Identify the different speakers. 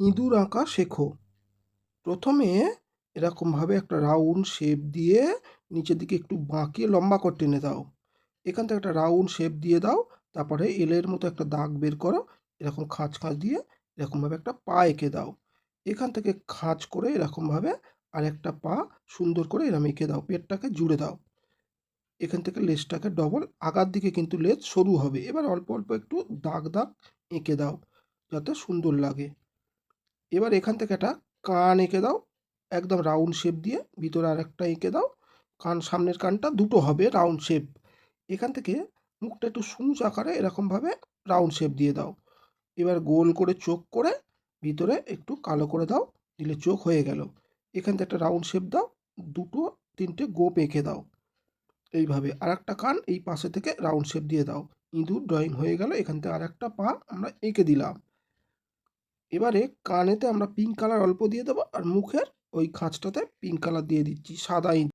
Speaker 1: ইঁদুর আঁকা শেখো। প্রথমে এরকমভাবে একটা রাউন্ড শেপ দিয়ে নিচের দিকে একটু বাঁকিয়ে লম্বা করে টেনে দাও। এখান থেকে একটা রাউন্ড শেপ দিয়ে দাও, তারপরে এলের মতো একটা দাগ বের করো, এরকম খাঁজ খাঁজ দিয়ে এরকমভাবে একটা পা এঁকে দাও। এখান থেকে খাঁজ করে এরকমভাবে আর একটা পা সুন্দর করে এরম এঁকে দাও, পেটটাকে জুড়ে দাও। এখান থেকে লেজটাকে ডবল আগার দিকে কিন্তু লেজ সরু হবে। এবার অল্প অল্প একটু দাগ দাগ এঁকে দাও, যাতে সুন্দর লাগে। এবার এখান থেকে একটা কান এঁকে দাও, একদম রাউন্ড শেপ দিয়ে ভিতরে আর একটা এঁকে দাও। কান সামনের কানটা দুটো হবে রাউন্ড শেপ এখান থেকে মুখটা একটু সূচ আকারে এরকমভাবে রাউন্ড শেপ দিয়ে দাও। এবার গোল করে চোখ করে ভিতরে একটু কালো করে দাও, দিলে চোখ হয়ে গেল। এখান থেকে একটা রাউন্ড শেপ দাও, দুটো তিনটে গোপ এঁকে দাও। এইভাবে আর একটা কান এই পাশে থেকে রাউন্ড শেপ দিয়ে দাও। ইঁদুর ড্রয়িং হয়ে গেল, এখান থেকে আর একটা পা আমরা এঁকে দিলাম। এবারে কানেতে আমরা পিঙ্ক কালার অল্প দিয়ে দেবো আর মুখের ওই খাঁজটাতে পিঙ্ক কালার দিয়ে দিচ্ছি, সাদা ইঁদুর